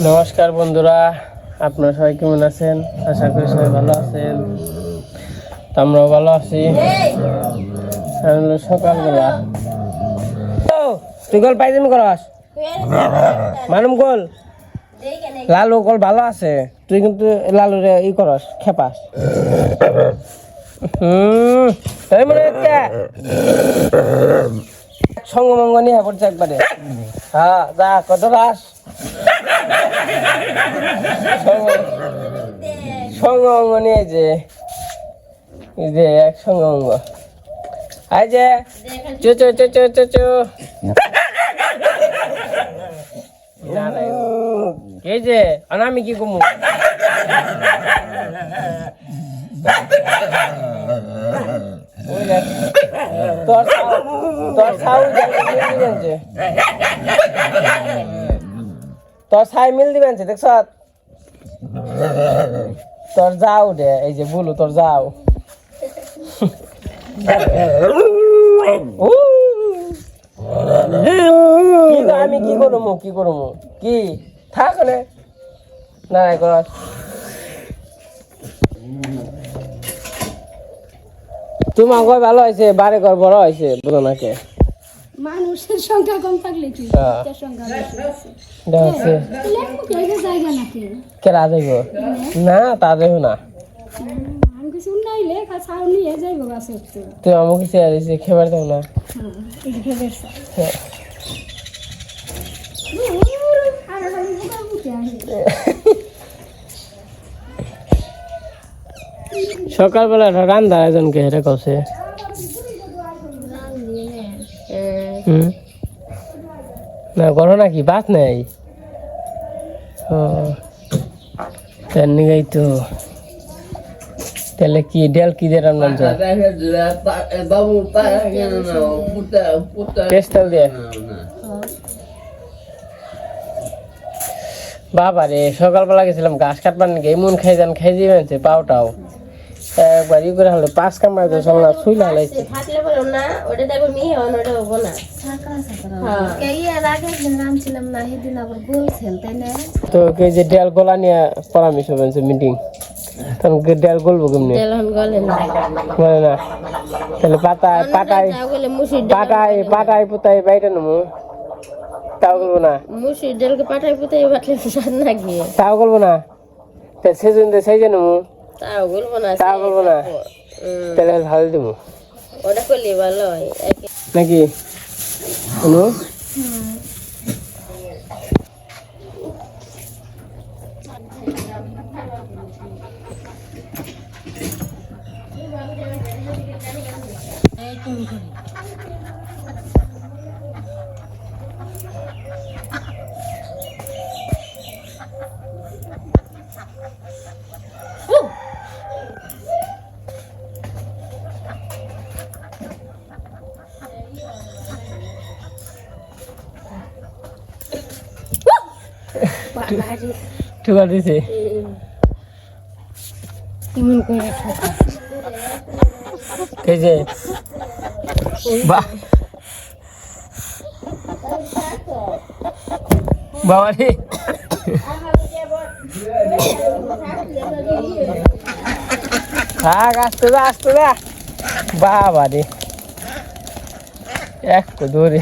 নমস্কার বন্ধুরা, আপনারা সবাই কেমন আছেন? আশা করি সবাই ভালো আছেন। আমরাও ভালো আছি। সকালবেলা। তুই কল পাইজামি করস? মানুম কল লালু কল ভালো আছে। তুই কিন্তু লালুরে ই করস, খেপাস। হুম মনে হচ্ছে। সঙ্গ মঙ্গ নিয়ে পড়ছে একবারে। হ্যাঁ যা কত রাস সঙ্গ অঙ্গ নিয়ে যে যে এক সঙ্গ অঙ্গ আই যে, চো চো চো চো চো চো। এই যে আমি কি কমু? তোর তোর সাউ তোর ছাই মিল দিবেন দেখছ? তোর যাও দে, এই যে বলু, তোর যাও। আমি কি করব কি করব? কি? থাক নে, না না কর। তোমার ঘর ভালো হয়েছে? বারে ঘর বড় হয়েছে? বুঝো নাকি মানুষের সংখ্যা কম থাকলে কি? হ্যাঁ। সংখ্যা কেরা যাইব না তা যাইব না তো তুই আমাকে চেয়ার দিয়েছি খেবার দাও না। হ্যাঁ এই যে বেরসা হ্যাঁ। আর আমি বুকা বুকে আসি সকালবেলা রান্না একজনকে হেরে কছে। না, করো নাকি, বাত নেই। ও তেমনি গাই তো। তাহলে কি, ডেল কি দিয়ে রান্না বাবু পেস্টাল দিয়ে? বাবা রে সকালবেলা গেছিলাম ঘাস কাটবার নাকি, এমন খাই যান খাই দিবেন পাওটাও একবার ই করে হলে পাঁচ কামড়াই তো সব শুইলা হালাইছে থাকলে বলো না ওটা দেখো মেয়ে হন ওটা হব না। হ্যাঁ। নামছিলাম না না? তো কে যে ডেল গলা নিয়ে পরামর্শ মিটিং তখন ডেল গলবো কেমনি? গলে না। তাহলে পাতায় পাতায় পাটায় পাটায় পুতায় বাইরে নেব। তাও করব না। মুসির ডালকে পাঠাই পুতাই বাটলে না গিয়ে। তাও করব না। তা সেজন সেই নেব। তাও বলব না তাও করব না? তাহলে ভালো দেবো ওটা করলে ভালো হয়। নাকি? শুনো। ঠিক আছে দিছে। এই যে বাহ। বাবা রে থাক আসতে যা আসতে যা। বাবা রে এক দূরে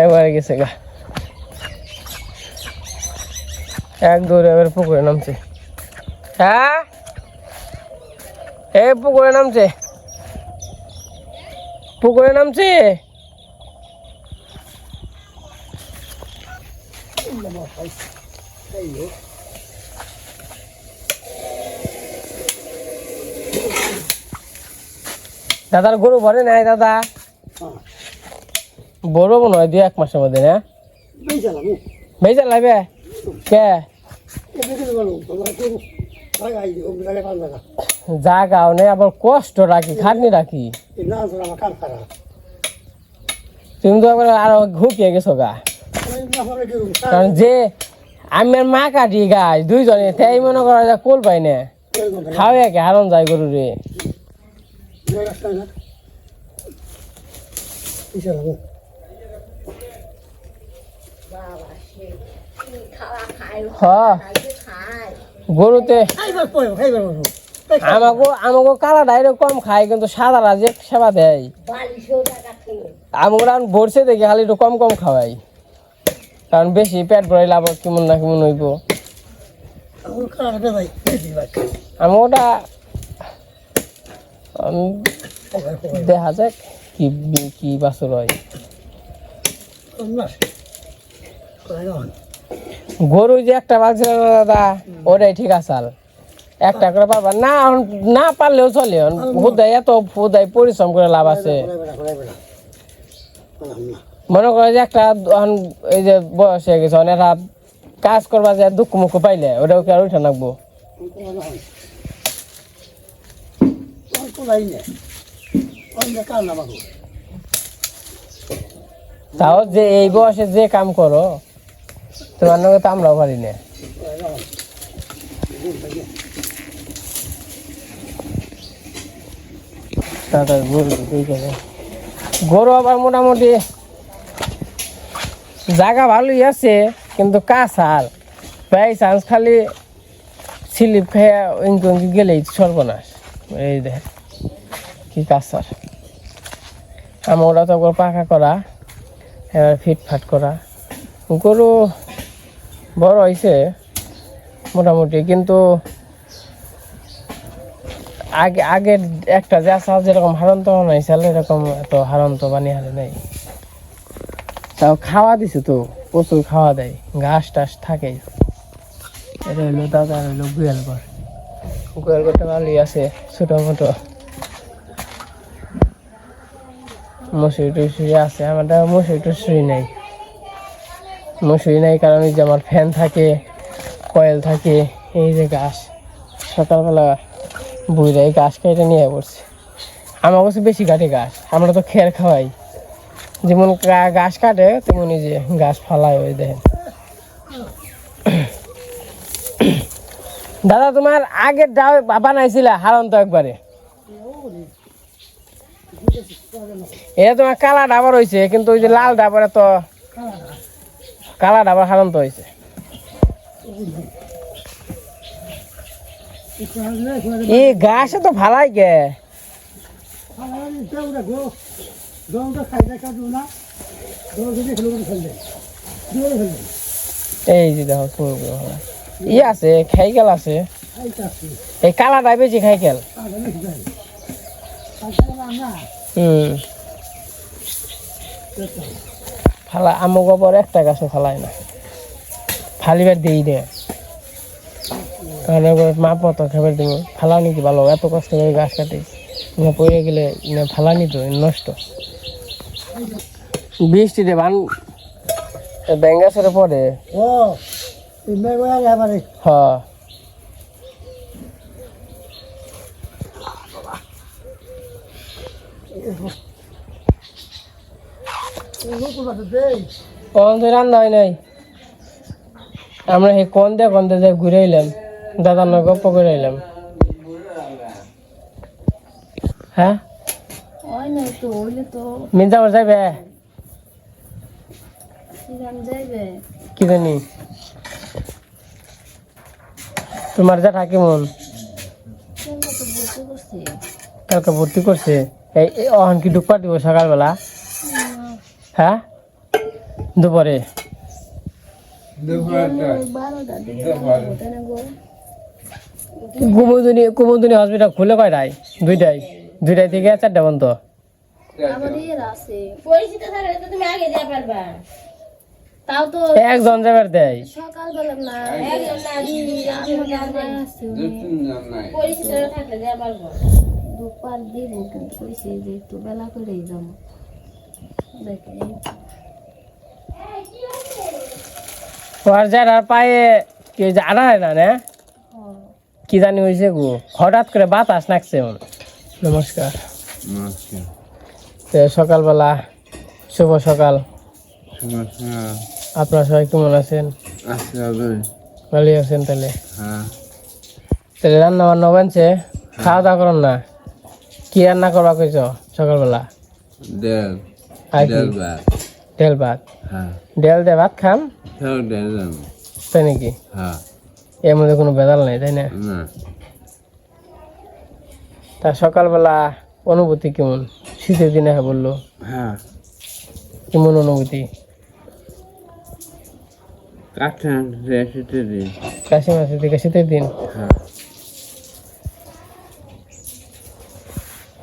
একবারে গেছে গা। এক দৌড়ে এবার পুকুরে নামছে। হ্যাঁ? এ পুকুরে নামছে। পুকুরে নামছে? দাদার গরু ভরে নাই দাদা। বড় মনে হয় দুই এক মাসের মধ্যে না? ভেজা লাগবে? কে? জাগাও নেই, আবার কষ্ট রাখি, খাটনি রাখি। তুমি তো একবার আরও ঘুকিয়ে গেছো গা। কারণ যে আমি আর মা কাটি গাছ দুইজনে তাই মনে করা যায় কোল পাই না। খাওয়া কে হারন যায় গরু রে। গরুতে পরে খাইবার আমাকে আমাকে কালা ডাইরে কম খায়, কিন্তু সাদারা যে সেবা দেয়। আমরা ভরছে দেখি খালি একটু কম কম খাওয়াই। কারণ বেশি পেট ভরে লাভ কেমন না কেমন হইব। আমি ওটা দেখা যাক কি কি বাছর হয়। গরু যে একটা পালছিল দাদা, ওটাই ঠিক আসাল। একটা করে পারবা না না পারলেও চলে হুদাই এত হুদাই পরিশ্রম করে লাভ আছে। মনে করে যে একটা এই যে বয়স হয়ে গেছে অনেক কাজ করবা যে দুঃখ মুখ পাইলে, ওটাও কি আর উঠে নাকবো? তাও যে এই বয়সে যে কাম করো তোমার নাকি তো আমরাও পারি না। গরু আবার মোটামুটি জায়গা ভালোই আছে, কিন্তু কাঁচাল প্রায় চান্স খালি স্লিপ খেয়ে ইঙ্কি গেলেই সর্বনাশ। এই দেখ কি কাঁচার আমরা তো একবার পাকা করা, এবার ফিটফাট করা। গরু বড় হয়েছে মোটামুটি। কিন্তু আগে আগের একটা যে যেরকম হারন্ত বানাইছিল এরকম এত হারন্ত বানিয়ে হারে নাই। তাও খাওয়া দিছে তো, প্রচুর খাওয়া দেয়, ঘাস টাস থাকে এটা হইল দাদা হইল গুয়াল ঘর। ঘরটা ভালোই আছে ছোট মোটো মশুরি আছে আমাদের মশুরি টুসুরি নেই। মশুরি নাই, কারণ এই যে আমার ফ্যান থাকে, কয়েল থাকে, এই যে গাছ। সকালবেলা বুঝে এই গাছ কেটে নিয়ে পড়ছে। আমার কাছে বেশি কাটে গাছ, আমরা তো খের খাওয়াই। যেমন গাছ কাটে তেমনই যে গাছ ফালায় ওই দেখেন। দাদা, তোমার আগের ডাও বানাইছিলে হারন্ত একবারে? এটা তোমার কালা ডাবার হয়েছে কিন্তু ওই যে লাল ডাবার তো কালা ডাবার হারন্ত হয়েছে। এই গাছে তো ভালাই গে এই যে দেখো ই আছে, খাইকেল আছে। এই এই কালাটা বেশি খাইকেল। হুম। ফালা আমুক পর একটা গাছও ফালাই না। ফালিবার দিই কারণ এবার মা পত খাবার দিব। ফালাও নাকি ভালো এত কষ্ট করে গাছ কাটি। না পড়ে গেলে না ফালানি তো নষ্ট। বৃষ্টিতে বান ব্যাঙ্গাসের পরে ও কখন তো রান্না হয় নাই। আমরা সেই কোন দে কোন দে ঘুরে এলাম দাদার নয় গপ্প করে এলাম। হ্যাঁ? মির্জাপুর যাইবে? কি জানি। তোমার তো বলতে করছি। কালকে ভর্তি করছে। অহন কি ঢুকপা দিব সকালবেলা? হ্যাঁ? দুপুরে? কুমুদিনী কুমুদিনী হসপিটাল খুলে কয়টায়? দুইটাই দুইটাই থেকে চারটা তো একজন যাবার দেয়। দিব কিন্তু বেলা করেই যাব। পায়ে কি জানায় না না? কি জানি হয়েছে গো। হঠাৎ করে বাতাস নাকছে। নমস্কার। সকালবেলা শুভ সকাল। আপনারা সবাই কেমন আছেন? ভালোই। আছেন তাহলে? তাহলে রান্না বান্না বানছে খাওয়া দাওয়া করুন না? কি রান্না করবা কইছ সকালবেলা? দেড় ভাত। হ্যাঁ। ডেল দে ভাত খাম? তাও দেড় দাম তাই নাকি? হ্যাঁ। এর মধ্যে কোনো বেদাল নাই তাই না? তা সকালবেলা অনুভূতি কেমন? শীতের দিনে হ্যাঁ বলল। হ্যাঁ। কেমন অনুভূতি? কাশি মাসের দিকে শীতের দিন? হ্যাঁ।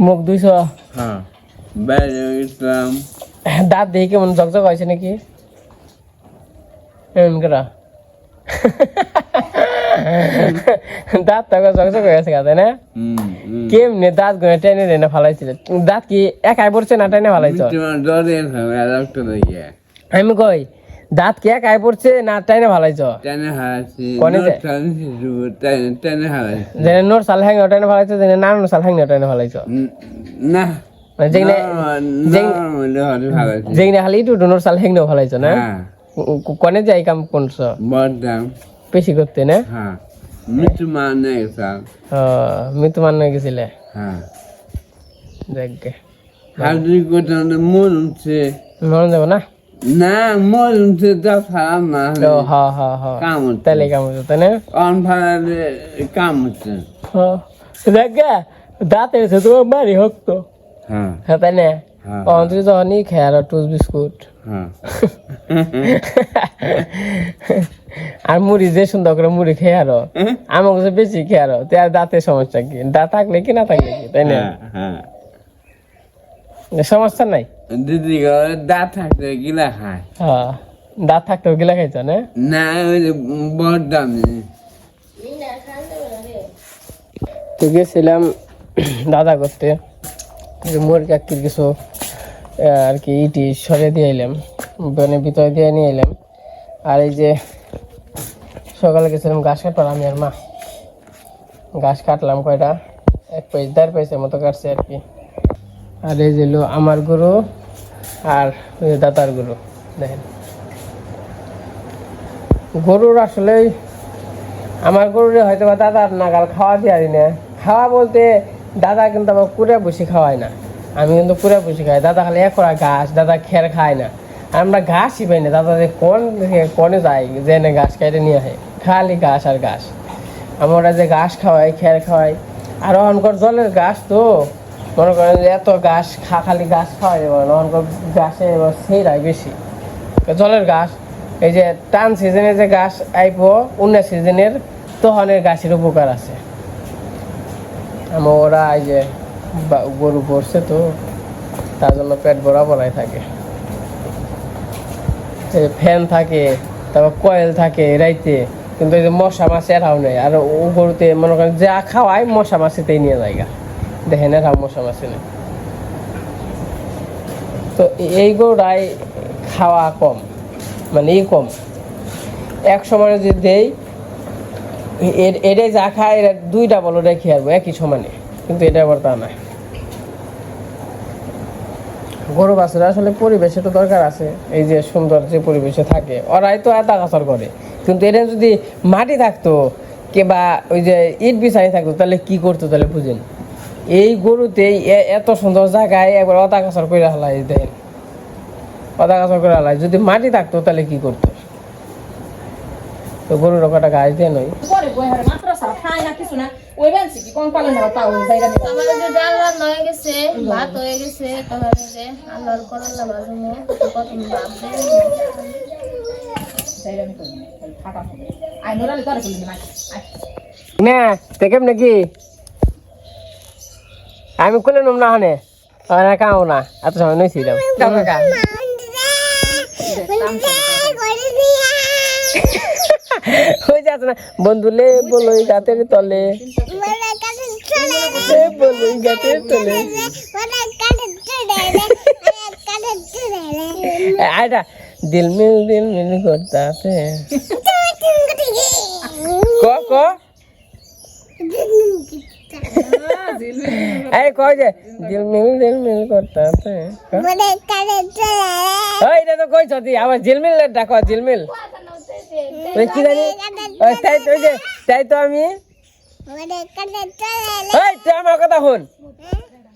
মুখ দুইশ হ্যাঁ। দাঁত দেখে কেমন জকজক হয়েছে নাকি? দাঁত তো জকজক হয়ে গেছে তাই না? কেমনে দাঁতগুলো টেনে টেনে ফালাইছিল? দাঁত কি একাই পড়ছে না টেনে ফালাইছ? দেখিয়ে আমি কই দাঁত কি একাই পড়ছে না টেনে ফালাইছ? টেনে হারাইছি কোনে হারাইছি নোর সাল হ্যাং টেনে ফালাইছ যে না নোর সাল হ্যাং টেনে ফালাইছ। না। মানে হতে হারাইছি যেখানে খালি একটু নোর সাল হ্যাং ফালাইছ না? হ্যাঁ। কনে যাই কাম করছ? বদাম পেশি করতে না? হ্যাঁ। মৃত্যু মানে গেছিলাম মৃত্যু মান গেছিলে? হ্যাঁ। হাজি মন মনে না? না মন উঠছে তা খারাপ না ও হা হা হা। কাম তাহলে কাম হতো না? অন কাম হচ্ছে। দেখবে দাঁত এসে তোমার বাড়ি হোক তো। হ্যাঁ। হ্যাঁ তাই না হ্যাঁ। অন্তরি যখনই খেয়ে আর টুস বিস্কুট। হ্যাঁ। আর মুড়ি যে সুন্দর করে মুড়ি খেয়ে আরও। আমার কাছে বেশি খেয়ে আরও তো আর দাঁতের সমস্যা কি? দাঁত থাকলে কি না থাকলে কি? তাই না? হ্যাঁ হ্যাঁ। সমস্যা নাই? দিদি দাঁত থাকতে গিলা খায়। হ্যাঁ। দাঁত থাকতেও গিলা খাইছ না? না বড় দামি তো গেছিলাম দাদা করতে। মুরগি আকির কিছু আর কি ইটি সরে দিয়ে এলাম মানে ভিতরে দিয়ে নিয়ে এলাম। আর এই যে সকালে গেছিলাম ঘাস কাটবার, আমি আর মা। ঘাস কাটলাম কয়টা? এক পয়সা দেড় পয়সার মতো কাটছে আর কি। আর এই যে আমার গরু আর ওই যে দাদার গরু, দেখেন। গরুর আসলে আমার গরুরে হয়তো বা দাদার নাগাল খাওয়া দিয়ে না। খাওয়া বলতে দাদা কিন্তু আবার পুরে বসে খাওয়ায় না। আমি কিন্তু পুরে বসে খাই। দাদা খালি একরা ঘাস, দাদা খের খায় না। আমরা ঘাসই পাই না। দাদা যে কোন কোনে যায় যে এনে ঘাস কেটে নিয়ে আসে খালি ঘাস আর ঘাস। আমরা যে ঘাস খাওয়াই, খের খাওয়াই, আর অনকর জলের ঘাস তো। মনে করেন এত ঘাস খা, খালি ঘাস খাওয়াই যাবে না। অনকর ঘাসে এবার সেইটাই বেশি। জলের ঘাস, এই যে টান সিজনে যে ঘাস আইব অন্য সিজনের তখনের গাছের উপকার আছে। আমার ওরা এই যে গরু পড়ছে তো, তার জন্য পেট ভরা থাকে। ফ্যান থাকে, তারপর কয়েল থাকে রাইতে, কিন্তু এই যে মশা মাছ এরাও নেই। আর ও গরুতে মনে করেন যা খাওয়ায় মশা মাছিতেই নিয়ে যায় গা। দেখেন এরাও মশা মাছি নেই। তো এই গরুটাই খাওয়া কম মানে ই কম। এক সময় যদি দেই এটা যা খায় দুইটা বলো রেখে আসব, একই সমানে। কিন্তু এটা আবার তা না গরু বাছুর আসলে পরিবেশে তো দরকার আছে, এই যে সুন্দর যে পরিবেশে থাকে। ওরাই তো এত কাছার করে। কিন্তু এটা যদি মাটি থাকতো, কিংবা ওই যে ইট বিছাই থাকতো, তাহলে কি করতো তাহলে বুঝেন? এই গরুতে এত সুন্দর জায়গায় একবার অতা কাছার করে হালাই দেন। অতা কাছার করে হালাই। যদি মাটি থাকতো, তাহলে কি করতো? তো গরুর কটা গাছ দিয়ে নয়। পরে বই হারে মাত্র সারা খায় না কিছু না ওই বেঞ্চি কি কোন পালে না তাও জায়গা নেই আমার যে ডাল হয়ে গেছে ভাত হয়ে গেছে তাহলে যে আল্লাহর করল্লা ভাজমো প্রথম ভাত দেয় জায়গা নেই ফাটা হবে আই নোরালি করে বলি না না দেখেম নাকি আমি কোলে নম না হানে না কাও না এত সময় নইছিলাম হয়ে যাচ্ছে না বন্ধুলে বলো গাতের তলে। এ বলো গাতের তলে। আয়টা দিল মিল দিল মিল করতে আছে ক ক? এই কয় যে দিল মিল দিল মিল করতে আছে ওই এটা তো কইছ তুই আবার ঝিলমিল ডাক ঝিলমিল ওই কি জানি? তাই তো যে তাই তো আমি। ওই তুই আমার কথা শুন।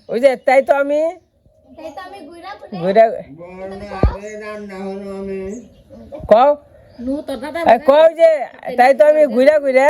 ওই যে তাই তো আমি। কও। যে তাই তো আমি ঘুরা ঘুরে।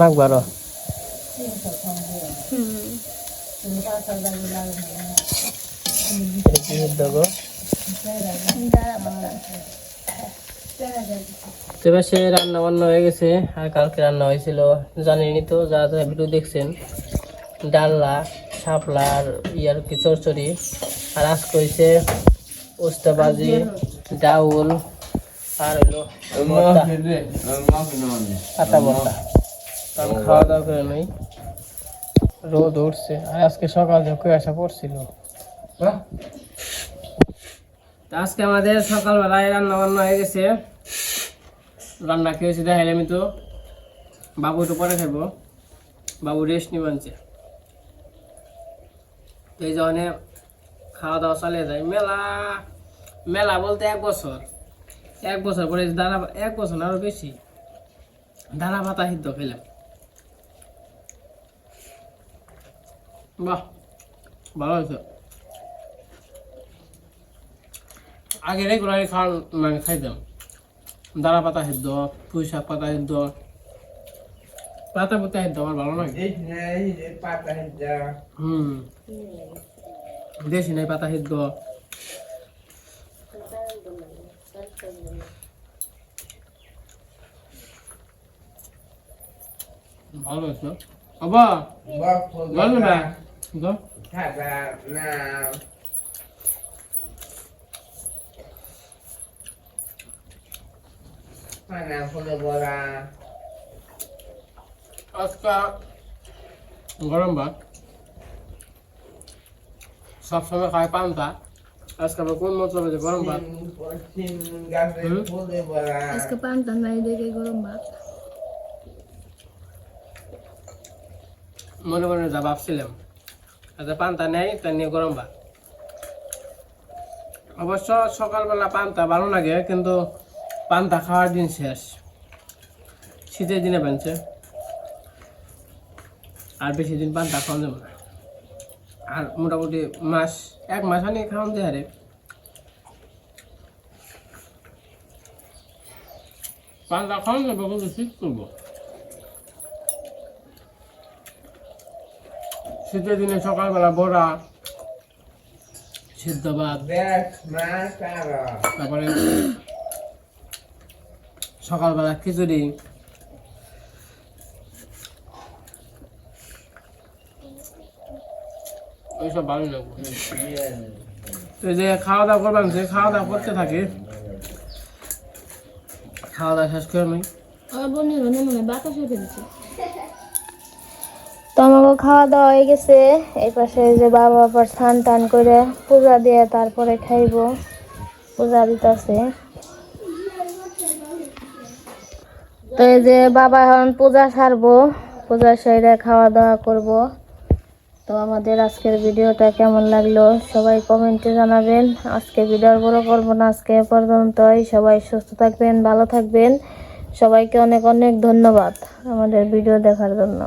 নাক বারো দেখো তবে সে রান্না বান্না হয়ে গেছে, আর কালকে রান্না হয়েছিল, জানেনই তো যা যা ভিডিও দেখছেন ডাল্লা শাপলা, আর ইয়ার কি চরচড়ি, আর আজকে হয়েছে উস্তাবাজি ডাউল, আর আমি খাওয়া দাওয়া করে নই। রোদ উঠছে, আর আজকে সকাল থেকে কুয়াশা পড়ছিল? তা আজকে আমাদের সকালবেলায় রান্না বান্না হয়ে গেছে। রান্না খেয়েছি দেখাইলে আমি তো। বাবু একটু পরে খাইবো। বাবু রেস্ট নিয়ে আনছে তো এই জন্য খাওয়া দাওয়া চালিয়ে যায়। মেলা মেলা বলতে এক বছর। এক বছর পরে দানা, এক বছর আরও বেশি। দানা ভাতা সিদ্ধ খেলাম বাহ, ভালো হয়েছে। আগে রেগুলারই খাওয়া মানে খাইতাম। দানা পাতা সিদ্ধ পুঁই শাক পাতা সিদ্ধ। পাতা পাতা সিদ্ধ আমার ভালো লাগে। হুম। দেশি নাই পাতা সিদ্ধ। ভালো হয়েছে। আবা ভালো না আজকা গরম ভাত। সবসময় খাই পান্তা। আজকে কোন মতলবে যে গরম ভাত? আজকে পান্তা নাই দেখে গরম ভাত। মনে মনে যা ভাবছিলাম। আচ্ছা পান্তা নেই তাই নিয়ে গরম ভাত। অবশ্য সকালবেলা পান্তা ভালো লাগে কিন্তু পান্তা খাওয়ার দিন শেষ। শীতের দিনে বানছে। আর বেশি দিন পান্তা খাওয়া যাবে না। আর মোটামুটি মাস এক মাস আনি খাওয়ান যায় আরে। পান্তা খাওয়ান যাবে কিন্তু শীত করব। শীতের দিনে সকালবেলা বড়া সিদ্ধ ভাত তারপরে সকালবেলা খিচুড়ি। ওইসব ভালো লাগবে তো যে খাওয়া দাওয়া করবেন সে খাওয়া দাওয়া করতে থাকে খাওয়া দাওয়া শেষ করে আমি তো আমাকে খাওয়া দাওয়া হয়ে গেছে। এই পাশে যে বাবা আবার স্নান টান করে পূজা দিয়ে তারপরে খাইবো। পূজা দিতেছে। তো এই যে বাবা এখন পূজা সারবো, পূজা সেরে খাওয়া দাওয়া করব। তো আমাদের আজকের ভিডিওটা কেমন লাগল সবাই কমেন্টে জানাবেন। আজকে ভিডিও বড় করব না, আজকে পর্যন্তই। সবাই সুস্থ থাকবেন, ভালো থাকবেন। সবাইকে অনেক অনেক ধন্যবাদ আমাদের ভিডিও দেখার জন্য।